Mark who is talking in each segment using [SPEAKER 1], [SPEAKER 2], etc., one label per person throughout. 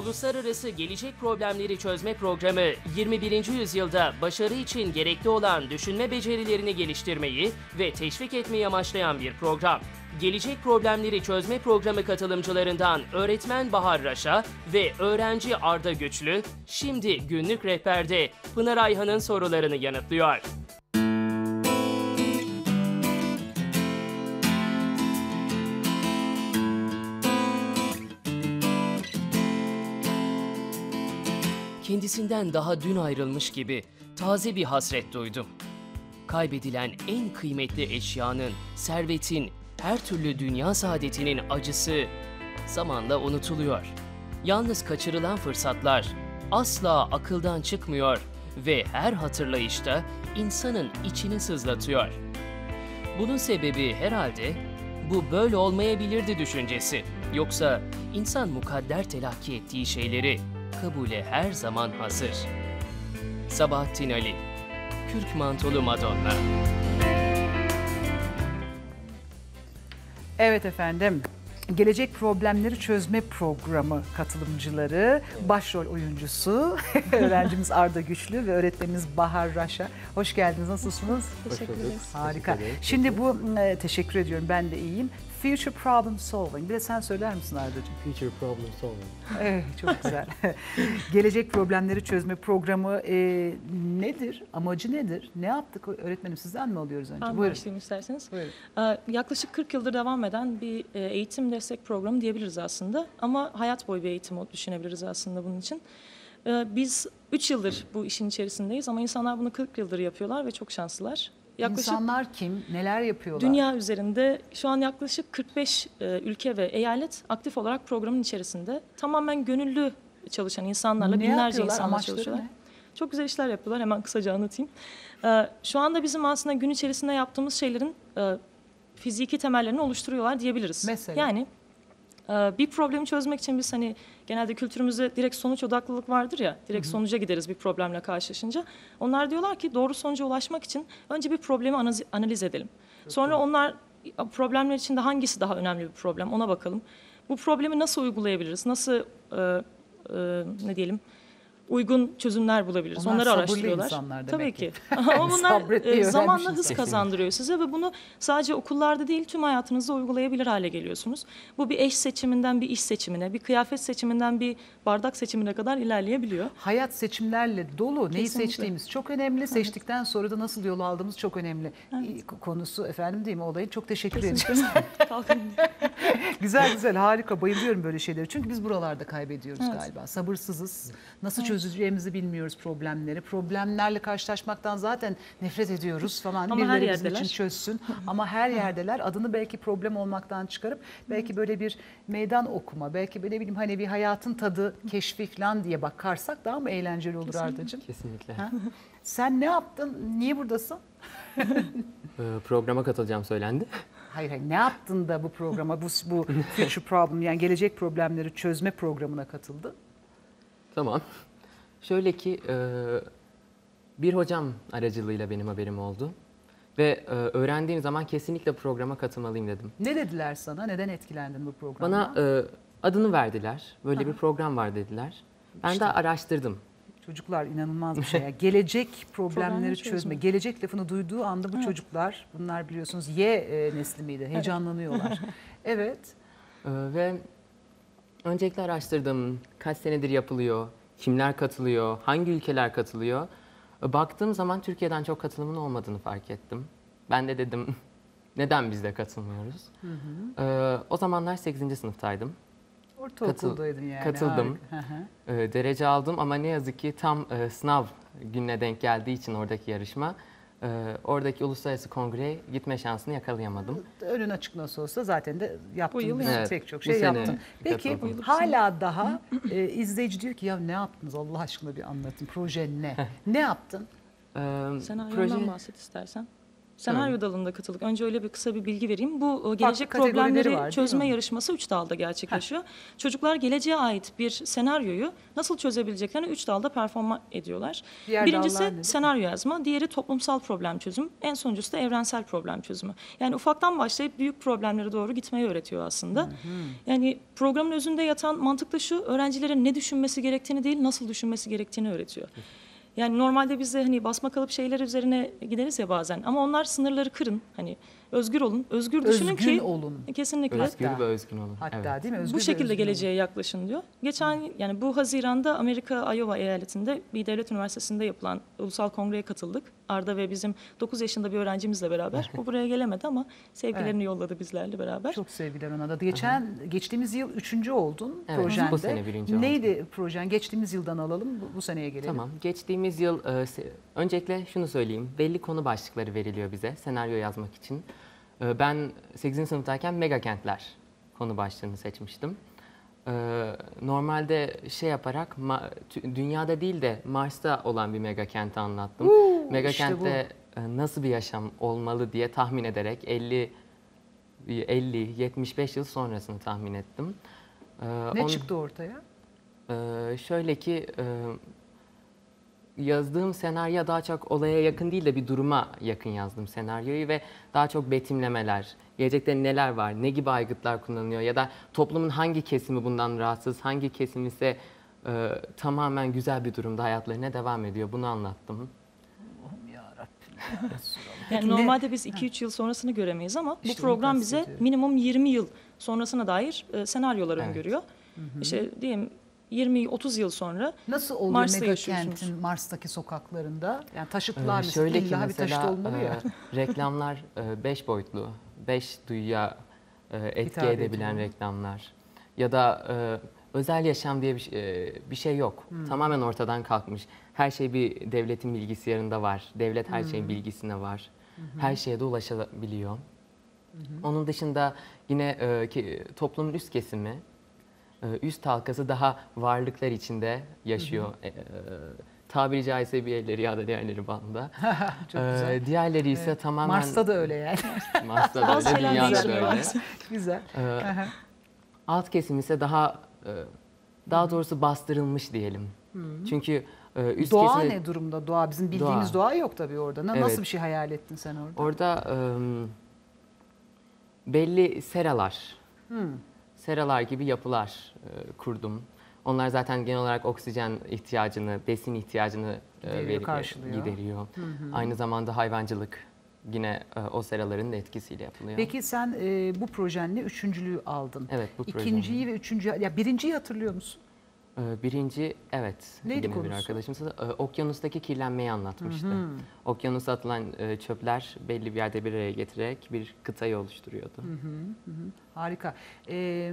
[SPEAKER 1] Uluslararası Gelecek Problemleri Çözme Programı 21. yüzyılda başarı için gerekli olan düşünme becerilerini geliştirmeyi ve teşvik etmeyi amaçlayan bir program. Gelecek Problemleri Çözme Programı katılımcılarından öğretmen Bahar Raşa ve öğrenci Arda Güçlü şimdi günlük rehberde Pınar Ayhan'ın sorularını yanıtlıyor. Kendisinden daha dün ayrılmış gibi taze bir hasret duydum. Kaybedilen en kıymetli eşyanın, servetin, her türlü dünya saadetinin acısı zamanla unutuluyor. Yalnız kaçırılan fırsatlar asla akıldan çıkmıyor ve her hatırlayışta insanın içini sızlatıyor. Bunun sebebi herhalde bu böyle olmayabilirdi düşüncesi. Yoksa insan mukadder telakki ettiği şeyleri kabule her zaman hazır. Sabahattin Ali, Kürk Mantolu Madonna.
[SPEAKER 2] Evet efendim. Gelecek Problemleri Çözme Programı katılımcıları, başrol oyuncusu, öğrencimiz Arda Güçlü ve öğretmenimiz Bahar Raşa. Hoş geldiniz, nasılsınız?
[SPEAKER 3] Teşekkür ederiz.
[SPEAKER 2] Harika.
[SPEAKER 3] ederiz.
[SPEAKER 2] Şimdi bu, e, teşekkür ediyorum, ben de iyiyim. Future Problem Solving. Bir de sen söyler misin Arda'cığım?
[SPEAKER 3] Future problem solving.
[SPEAKER 2] Evet, çok güzel. Gelecek Problemleri Çözme Programı e, nedir? Amacı nedir? Ne yaptık? Öğretmenim sizden mi alıyoruz önce?
[SPEAKER 4] Ben
[SPEAKER 2] Buyurun.
[SPEAKER 4] başlayayım isterseniz.
[SPEAKER 2] Buyurun.
[SPEAKER 4] Ee, Yaklaşık 40 yıldır devam eden bir e, eğitim destek programı diyebiliriz aslında. Ama hayat boyu bir eğitim düşünebiliriz aslında bunun için. Ee, Biz 3 yıldır bu işin içerisindeyiz ama insanlar bunu 40 yıldır yapıyorlar ve çok şanslılar. Yaklaşık
[SPEAKER 2] İnsanlar kim? Neler yapıyorlar?
[SPEAKER 4] dünya üzerinde şu an yaklaşık 45 e, ülke ve eyalet aktif olarak programın içerisinde. Tamamen gönüllü çalışan insanlarla,
[SPEAKER 2] Ne
[SPEAKER 4] binlerce insanla çalışıyorlar.
[SPEAKER 2] ne?
[SPEAKER 4] Çok güzel işler yapıyorlar. Hemen kısaca anlatayım. Ee, Şu anda bizim aslında gün içerisinde yaptığımız şeylerin e, fiziki temellerini oluşturuyorlar diyebiliriz.
[SPEAKER 2] Mesela?
[SPEAKER 4] Yani e, bir problemi çözmek için biz hani genelde kültürümüzde direkt sonuç odaklılık vardır ya. Direkt sonuca gideriz bir problemle karşılaşınca. Onlar diyorlar ki doğru sonuca ulaşmak için önce bir problemi analiz, analiz edelim. Sonra onlar problemler içinde hangisi daha önemli bir problem ona bakalım. Bu problemi nasıl uygulayabiliriz? Nasıl e, e, ne diyelim uygun çözümler bulabiliriz.
[SPEAKER 2] Onlar
[SPEAKER 4] Onları araştırıyorlar.
[SPEAKER 2] insanlar
[SPEAKER 4] Tabii
[SPEAKER 2] demek
[SPEAKER 4] ki.
[SPEAKER 2] ki.
[SPEAKER 4] Ama bunlar e, zamanla hız kazandırıyor size ve bunu sadece okullarda değil tüm hayatınızda uygulayabilir hale geliyorsunuz. Bu bir eş seçiminden bir iş seçimine, bir kıyafet seçiminden bir bardak seçimine kadar ilerleyebiliyor.
[SPEAKER 2] Hayat seçimlerle dolu. Neyi
[SPEAKER 4] Kesinlikle.
[SPEAKER 2] seçtiğimiz çok önemli. Seçtikten sonra da nasıl yol aldığımız çok önemli. İyi, Konusu efendim değil mi olayın? Çok teşekkür ederim.
[SPEAKER 4] Kalkın.
[SPEAKER 2] güzel güzel harika bayılıyorum böyle şeyleri. Çünkü biz buralarda kaybediyoruz galiba. Sabırsızız. Nasıl çözeceğimizi bilmiyoruz problemleri. Problemlerle karşılaşmaktan zaten nefret ediyoruz falan.
[SPEAKER 4] Ama her
[SPEAKER 2] Birileri bizim
[SPEAKER 4] yerdeler.
[SPEAKER 2] için çözsün. Ama her yerdeler adını belki problem olmaktan çıkarıp belki böyle bir meydan okuma, belki böyle bileyim hani bir hayatın tadı keşfi falan diye bakarsak daha mı eğlenceli olur Arda'cığım?
[SPEAKER 3] Kesinlikle.
[SPEAKER 2] Ha? Sen ne yaptın? Niye buradasın?
[SPEAKER 3] Ee, programa katılacağım söylendi.
[SPEAKER 2] Hayır, hayır ne yaptın da bu programa, bu, bu Future Problem yani gelecek problemleri çözme programına katıldın?
[SPEAKER 3] Tamam. Şöyle ki e, bir hocam aracılığıyla benim haberim oldu. Ve e, öğrendiğim zaman kesinlikle programa katılmalıyım dedim.
[SPEAKER 2] Ne dediler sana? Neden etkilendin bu programdan?
[SPEAKER 3] Bana e, adını verdiler. Böyle bir program var dediler. Ben de araştırdım.
[SPEAKER 2] Çocuklar inanılmaz bir şey. Gelecek problemleri çözme. Gelecek lafını duyduğu anda bu çocuklar, bunlar biliyorsunuz Y e, nesli miydi? Heyecanlanıyorlar. evet.
[SPEAKER 3] E, ve öncelikle araştırdım. Kaç senedir yapılıyor? Kimler katılıyor? Hangi ülkeler katılıyor? E, baktığım zaman Türkiye'den çok katılımın olmadığını fark ettim. Ben de dedim neden biz de katılmıyoruz? E, o zamanlar 8. sınıftaydım.
[SPEAKER 2] Ortaokuldaydın yani.
[SPEAKER 3] katıldım.
[SPEAKER 2] Hı hı.
[SPEAKER 3] E, derece aldım ama ne yazık ki tam e, sınav gününe denk geldiği için oradaki yarışma e, oradaki uluslararası kongreye gitme şansını yakalayamadım.
[SPEAKER 2] Önün açık nasıl olsa zaten de yaptın.
[SPEAKER 4] Bu yıl
[SPEAKER 3] Evet,
[SPEAKER 2] pek çok şey yaptın. Peki
[SPEAKER 3] katıldım.
[SPEAKER 2] hala daha e, izleyici diyor ki ya ne yaptınız Allah aşkına bir anlatın. Proje ne? ne yaptın?
[SPEAKER 3] E,
[SPEAKER 4] Senaryondan
[SPEAKER 3] proje
[SPEAKER 4] bahset istersen. Senaryo dalında katıldık. Önce öyle bir kısa bir bilgi vereyim. Bu gelecek problemleri
[SPEAKER 2] var,
[SPEAKER 4] çözme yarışması üç dalda gerçekleşiyor. Çocuklar geleceğe ait bir senaryoyu nasıl çözebileceklerini üç dalda performa ediyorlar.
[SPEAKER 2] Diğer
[SPEAKER 4] Birincisi senaryo yazma, diğeri toplumsal problem çözüm, en sonuncusu da evrensel problem çözümü. Yani ufaktan başlayıp büyük problemlere doğru gitmeyi öğretiyor aslında. Yani programın özünde yatan mantık da şu, öğrencilerin ne düşünmesi gerektiğini değil, nasıl düşünmesi gerektiğini öğretiyor. Yani normalde biz de hani basma kalıp şeyler üzerine gideriz ya bazen ama onlar sınırları kırın. Hani özgür olun, özgür düşünün
[SPEAKER 2] Özgün
[SPEAKER 4] ki
[SPEAKER 2] olun.
[SPEAKER 4] kesinlikle
[SPEAKER 3] Özgür ve özgün olun.
[SPEAKER 2] Hatta
[SPEAKER 3] evet.
[SPEAKER 2] değil mi? Özgür
[SPEAKER 4] bu
[SPEAKER 2] ve
[SPEAKER 4] şekilde
[SPEAKER 2] özgün
[SPEAKER 4] geleceğe yaklaşın diyor. Geçen yani bu Haziran'da Amerika Iowa eyaletinde bir devlet üniversitesinde yapılan ulusal kongreye katıldık. Arda ve bizim 9 yaşında bir öğrencimizle beraber. O buraya gelemedi ama sevgilerini yolladı bizlerle beraber.
[SPEAKER 2] Çok sevgiler ona da. Geçen geçtiğimiz yıl üçüncü oldun
[SPEAKER 3] Evet,
[SPEAKER 2] projende.
[SPEAKER 3] bu sene birinci oldum.
[SPEAKER 2] Neydi projen? Geçtiğimiz yıldan alalım. Bu, bu seneye gelelim.
[SPEAKER 3] Tamam. Geçtiğimiz yıl e, öncelikle şunu söyleyeyim. Belli konu başlıkları veriliyor bize senaryo yazmak için. E, ben 8. sınıftayken mega kentler konu başlığını seçmiştim. E, normalde şey yaparak ma- dünyada değil de Mars'ta olan bir mega kenti anlattım.
[SPEAKER 2] Uuu,
[SPEAKER 3] mega
[SPEAKER 2] işte bu.
[SPEAKER 3] kentte e, nasıl bir yaşam olmalı diye tahmin ederek 50 50 75 yıl sonrasını tahmin ettim. E,
[SPEAKER 2] Ne
[SPEAKER 3] onu-
[SPEAKER 2] çıktı ortaya?
[SPEAKER 3] şöyle ki e, yazdığım senaryo daha çok olaya yakın değil de bir duruma yakın yazdım senaryoyu ve daha çok betimlemeler, gelecekte neler var, ne gibi aygıtlar kullanılıyor ya da toplumun hangi kesimi bundan rahatsız, hangi kesim ise e, tamamen güzel bir durumda hayatlarına devam ediyor. Bunu anlattım.
[SPEAKER 2] Allah'ım yarabbim.
[SPEAKER 4] Yani normalde biz 2-3 yıl sonrasını göremeyiz ama
[SPEAKER 2] İşte
[SPEAKER 4] bu program bize minimum 20 yıl sonrasına dair e, senaryolar
[SPEAKER 3] Evet.
[SPEAKER 4] öngörüyor. İşte diyelim 20-30 yıl sonra
[SPEAKER 2] Nasıl oluyor
[SPEAKER 4] Mars'ta
[SPEAKER 2] mega
[SPEAKER 4] yaşıyorsunuz.
[SPEAKER 2] kentin Mars'taki sokaklarında? Yani
[SPEAKER 3] Ee,
[SPEAKER 2] taşıtlar mesela
[SPEAKER 3] şöyle ki
[SPEAKER 2] illa bir taşıt
[SPEAKER 3] mesela
[SPEAKER 2] olmalı ya.
[SPEAKER 3] e, reklamlar 5 boyutlu, 5 duyuya e, etki
[SPEAKER 2] Hitap
[SPEAKER 3] edebilen
[SPEAKER 2] ediyor.
[SPEAKER 3] reklamlar ya da e, özel yaşam diye bir, şey- e, bir şey yok.
[SPEAKER 2] Hmm.
[SPEAKER 3] Tamamen ortadan kalkmış. Her şey bir devletin bilgisayarında var. Devlet her
[SPEAKER 2] Hmm.
[SPEAKER 3] şeyin bilgisine var. Her şeye de ulaşabiliyor. Onun dışında yine e, ki, toplumun üst kesimi, e, üst halkası daha varlıklar içinde yaşıyor. E, e, tabiri caizse bir elleri ya da diğerleri banda.
[SPEAKER 2] Çok
[SPEAKER 3] Ee,
[SPEAKER 2] güzel.
[SPEAKER 3] diğerleri ise tamamen
[SPEAKER 2] Mars'ta da öyle yani.
[SPEAKER 3] Mars'ta da öyle, dünyada da öyle.
[SPEAKER 2] güzel.
[SPEAKER 3] Ee, alt kesim ise daha e, daha doğrusu bastırılmış diyelim. Çünkü e, üst
[SPEAKER 2] Doğa
[SPEAKER 3] kesim
[SPEAKER 2] ne durumda? Doğa bizim bildiğimiz doğa, yok tabii orada. Na-
[SPEAKER 3] Evet.
[SPEAKER 2] Nasıl bir şey hayal ettin sen orada?
[SPEAKER 3] orada e, belli seralar, seralar gibi yapılar e, kurdum. Onlar zaten genel olarak oksijen ihtiyacını, besin ihtiyacını e,
[SPEAKER 2] Gideriyor,
[SPEAKER 3] veri-
[SPEAKER 2] karşılıyor.
[SPEAKER 3] gideriyor. Aynı zamanda hayvancılık yine e, o seraların da etkisiyle yapılıyor.
[SPEAKER 2] Peki sen e, bu projenle üçüncülüğü aldın.
[SPEAKER 3] Evet bu projenin.
[SPEAKER 2] İkinciyi ve üçüncü, ya birinciyi hatırlıyor musun?
[SPEAKER 3] Ee, Birinci evet
[SPEAKER 2] Neydi
[SPEAKER 3] yine bir
[SPEAKER 2] konusu?
[SPEAKER 3] arkadaşımız e, okyanustaki kirlenmeyi anlatmıştı. Okyanusa atılan e, çöpler belli bir yerde bir araya getirerek bir kıtayı oluşturuyordu.
[SPEAKER 2] Harika. Ee,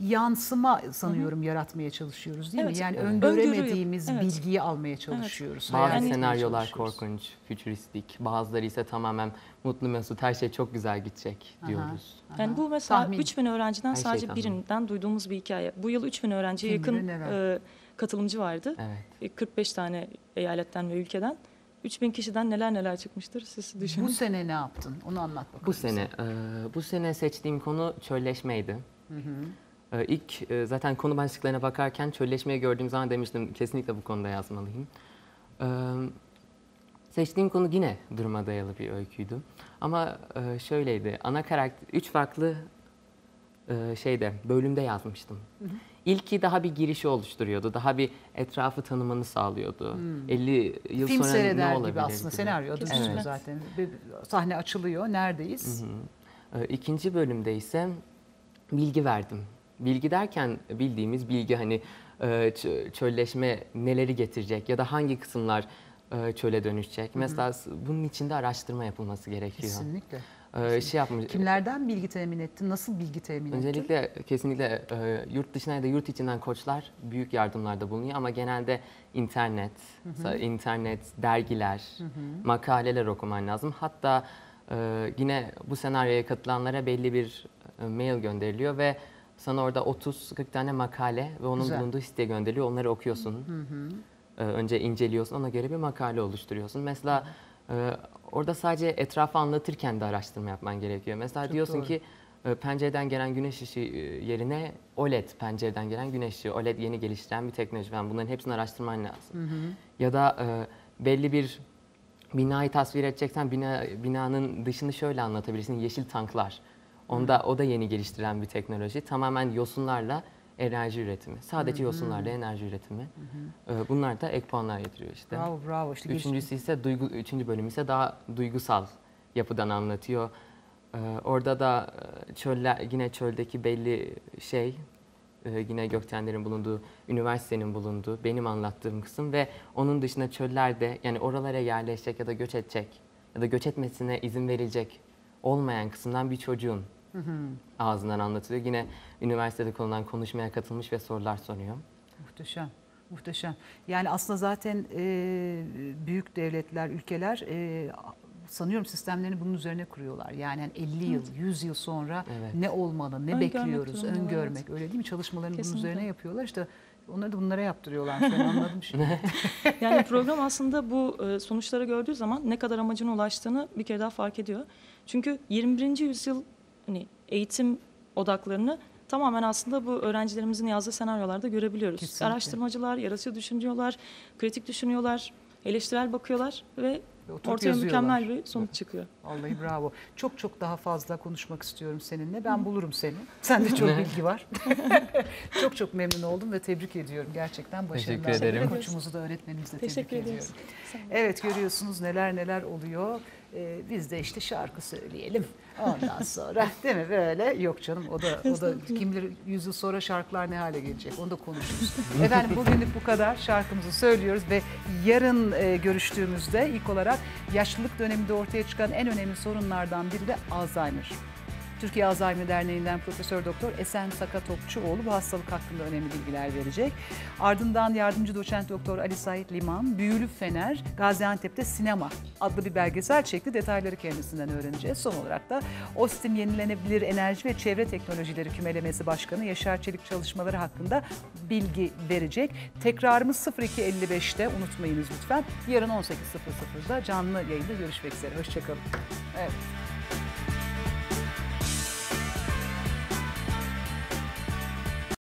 [SPEAKER 2] yansıma sanıyorum yaratmaya çalışıyoruz değil
[SPEAKER 4] Evet.
[SPEAKER 2] mi? Yani
[SPEAKER 3] Evet.
[SPEAKER 2] öngöremediğimiz
[SPEAKER 4] evet.
[SPEAKER 2] bilgiyi almaya çalışıyoruz.
[SPEAKER 3] Bazı
[SPEAKER 2] hayal etmeye
[SPEAKER 3] senaryolar korkunç, fütüristik, bazıları ise tamamen mutlu mesut her şey çok güzel gidecek diyoruz.
[SPEAKER 4] Yani bu mesela
[SPEAKER 2] Tahmin.
[SPEAKER 4] 3000 öğrenciden
[SPEAKER 3] Her şey
[SPEAKER 4] sadece
[SPEAKER 3] tahmin.
[SPEAKER 4] birinden duyduğumuz bir hikaye. Bu yıl 3000 öğrenciye yakın e, katılımcı vardı.
[SPEAKER 3] Evet.
[SPEAKER 4] E, 45 tane eyaletten ve ülkeden. 3000 kişiden neler neler çıkmıştır siz düşünün.
[SPEAKER 2] Bu sene ne yaptın? Onu anlat bakalım.
[SPEAKER 3] Bu sene e, bu sene seçtiğim konu çölleşmeydi. E, İlk e, zaten konu başlıklarına bakarken çölleşmeyi gördüğüm zaman demiştim kesinlikle bu konuda yazmalıyım. E, Seçtiğim konu yine duruma dayalı bir öyküydü. Ama e, şöyleydi. Ana karakter üç farklı e, şeyde bölümde yazmıştım. İlki daha bir girişi oluşturuyordu. Daha bir etrafı tanımanı sağlıyordu. 50 yıl
[SPEAKER 2] Film
[SPEAKER 3] sonra ne
[SPEAKER 2] gibi
[SPEAKER 3] olabilir?
[SPEAKER 2] aslında senaryo adı
[SPEAKER 4] Kesinlikle.
[SPEAKER 2] üstünde zaten. Bir sahne açılıyor. Neredeyiz?
[SPEAKER 3] Ee, İkinci bölümde ise bilgi verdim. Bilgi derken bildiğimiz bilgi hani e, çölleşme neleri getirecek ya da hangi kısımlar e, çöle dönüşecek. Mesela s- bunun içinde araştırma yapılması gerekiyor.
[SPEAKER 2] Kesinlikle.
[SPEAKER 3] Ee, Şey yapmış.
[SPEAKER 2] Kimlerden bilgi temin ettin? Nasıl bilgi temin ettin?
[SPEAKER 3] Öncelikle kesinlikle e, yurt dışına ya da yurt içinden koçlar büyük yardımlarda bulunuyor ama genelde internet, sa- internet, dergiler, makaleler okuman lazım. Hatta e, yine bu senaryoya katılanlara belli bir mail gönderiliyor ve sana orada 30-40 tane makale ve onun
[SPEAKER 2] Güzel.
[SPEAKER 3] bulunduğu siteye gönderiliyor. Onları okuyorsun. E, önce inceliyorsun, ona göre bir makale oluşturuyorsun. Mesela Ee, orada sadece etrafı anlatırken de araştırma yapman gerekiyor. Mesela
[SPEAKER 2] Çok
[SPEAKER 3] diyorsun
[SPEAKER 2] doğru.
[SPEAKER 3] ki e, pencereden gelen güneş ışığı e, yerine OLED pencereden gelen güneş ışığı. OLED yeni geliştiren bir teknoloji falan. Bunların hepsini araştırman lazım. Ya da e, belli bir binayı tasvir edeceksen bina, binanın dışını şöyle anlatabilirsin. Yeşil tanklar. Onda o da yeni geliştirilen bir teknoloji. Tamamen yosunlarla enerji üretimi. Sadece yosunlarla enerji üretimi. Ee, Bunlar da ek puanlar getiriyor işte.
[SPEAKER 2] Bravo bravo. İşte
[SPEAKER 3] Üçüncüsü ise duygu, üçüncü bölüm ise daha duygusal yapıdan anlatıyor. Ee, orada da e, çöller, yine çöldeki belli şey, e, yine Göktenler'in bulunduğu, üniversitenin bulunduğu, benim anlattığım kısım ve onun dışında çöllerde yani oralara yerleşecek ya da göç edecek ya da göç etmesine izin verilecek olmayan kısımdan bir çocuğun ağzından anlatılıyor. Yine üniversitede konulan konuşmaya katılmış ve sorular soruyor.
[SPEAKER 2] Muhteşem. Muhteşem. Yani aslında zaten e, büyük devletler, ülkeler e, sanıyorum sistemlerini bunun üzerine kuruyorlar. Yani hani 50 yıl, 100 yıl sonra
[SPEAKER 3] Evet.
[SPEAKER 2] ne olmalı, ne
[SPEAKER 4] Öngörmek
[SPEAKER 2] bekliyoruz,
[SPEAKER 4] durumundalar,
[SPEAKER 2] öngörmek. Öyle değil mi? Çalışmalarını bunun
[SPEAKER 4] Kesinlikle.
[SPEAKER 2] üzerine yapıyorlar. İşte onları da bunlara yaptırıyorlar. Ben anladım şimdi.
[SPEAKER 4] Yani program aslında bu e, sonuçları gördüğü zaman ne kadar amacına ulaştığını bir kere daha fark ediyor. Çünkü 21. yüzyıl hani eğitim odaklarını tamamen aslında bu öğrencilerimizin yazdığı senaryolarda görebiliyoruz.
[SPEAKER 2] Kesinlikle.
[SPEAKER 4] Araştırmacılar, yaratıcı düşünüyorlar, kritik düşünüyorlar, eleştirel bakıyorlar ve
[SPEAKER 2] oturup
[SPEAKER 4] ortaya
[SPEAKER 2] yazıyorlar.
[SPEAKER 4] mükemmel bir sonuç çıkıyor.
[SPEAKER 2] Vallahi bravo. Çok çok daha fazla konuşmak istiyorum seninle. Ben bulurum seni. Sende çok bilgi var. çok çok memnun oldum ve tebrik ediyorum. Gerçekten başarılar.
[SPEAKER 3] Teşekkür ederim.
[SPEAKER 2] Koçumuzu da öğretmenimizi de
[SPEAKER 4] Teşekkür
[SPEAKER 2] tebrik
[SPEAKER 4] ediyoruz.
[SPEAKER 2] ediyorum. Evet görüyorsunuz neler neler oluyor. Ee, biz de işte şarkı söyleyelim. Ondan sonra değil mi böyle? Yok canım o da o da kim bilir yüzyıl sonra şarkılar ne hale gelecek onu da konuşuruz. Efendim bugünlük bu kadar şarkımızı söylüyoruz ve yarın e, görüştüğümüzde ilk olarak yaşlılık döneminde ortaya çıkan en önemli sorunlardan biri de Alzheimer. Türkiye Alzheimer Derneği'nden Profesör Doktor Esen Saka Topçuoğlu bu hastalık hakkında önemli bilgiler verecek. Ardından yardımcı doçent doktor Ali Sait Liman, Büyülü Fener, Gaziantep'te Sinema adlı bir belgesel çekti. Detayları kendisinden öğreneceğiz. Son olarak da OSTİM Yenilenebilir Enerji ve Çevre Teknolojileri Kümelemesi Başkanı Yaşar Çelik çalışmaları hakkında bilgi verecek. Tekrarımız 02.55'te unutmayınız lütfen. Yarın 18.00'da canlı yayında görüşmek üzere. Hoşçakalın. Evet.